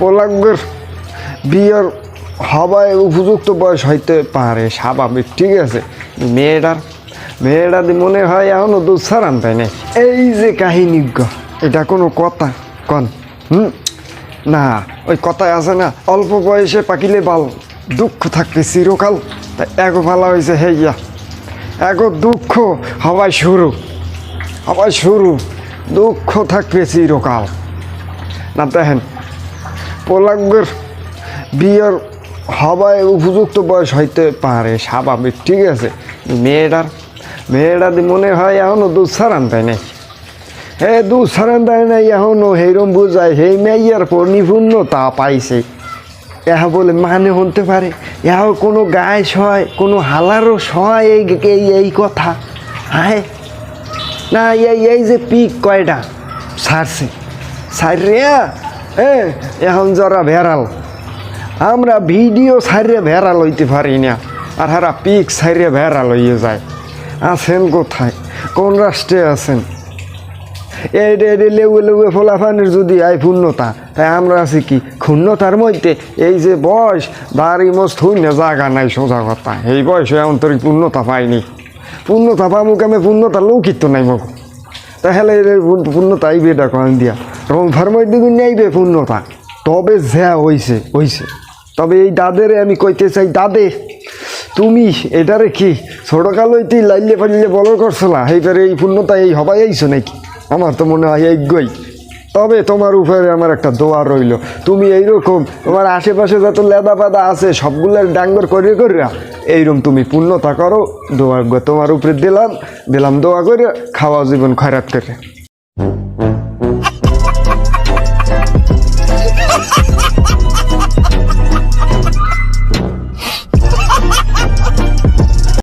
পোলাকদের বিয়ের হবায় উপযুক্ত বয়স হইতে পারে স্বাভাবিক ঠিক আছে? মেয়েটার মেয়েটা মনে হয় এখনও দুধ সারান তাই না এই যে কাহিনী গ, এটা কোনো কথা কন। হুম? না ওই কথায় আছে না অল্প বয়সে পাকিলে বাল দুঃখ থাকবে চিরকাল তাই এগো ভালো হয়েছে হেইয়া এগো দুঃখ হওয়ায় শুরু হওয়ায় শুরু দুঃখ থাকবে চিরকাল। না দেখেন পোলাকদের বিয়ের হবায় উপযুক্ত বয়স হইতে পারে, স্বাভাবিক, ঠিক আছে। মেয়েটার মেয়েটা মনে হয় এখনও দুধ সারান তাই নাই। হে দুধ সারান তাই নাই, এখনও সেইরম বুঝায় সেই মেয়ের পরিপূর্ণতা পাইছে। এহা বলে মানে হতে পারে, এহ কোনো গায়ে সয়, কোনো হালারও সয় এই এই কথা। হায় না, এই এই যে পিক কয়টা? সারছে সারিয়া এ, এখন যারা ভেড়াল, আমরা ভিডিও সারিয়ে ভেড়াল হইতে পারি না। আর হারা পিক সারিয়ে ভেড়াল হইয়ে যায়। আছেন কোথায়? কোন রাষ্ট্রে আছেন? এই রে লেউয়ে লেউয়ে ফোলাফানের যদি আয় পূর্ণতা তাই আমরা আছি কি? ক্ষুণ্ণতার মধ্যে এই যে বয়স দাড়ি মোস থুইন্য জাগা নাই সোজা কথা। এই বয়সে তোর পূর্ণতা পাইনি। পূর্ণতা পামুক আমি পূর্ণতা লৌকিত নাই মোক তাহলে এর পূর্ণতা আইবে এটা কয়েন দিয়া। এবং ধর্মের গুণ আইবে পূর্ণতা, তবে যা হইছে হইছে। তবে এই দাদের আমি কইতে চাই, দাদে, তুমি এটারে কি ছোটকাল হইতে লাইলে ফাইলে বলর না? এইবারে এই পূর্ণতা এই হবাই আইছো নাকি? আমার তো মনে হয় এইগই তবে তোমার উপরে আমার একটা দোয়া রইল। তুমি এইরকম তোমার আশেপাশে যত লেদা পাদা আছে, সবগুলোর ডাঙ্গর করে করিয়া এইরকম তুমি পূর্ণতা করো। দোয়া তোমার উপরে দিলাম দিলাম দোয়া করে খাওয়া জীবন খয়রাত করে।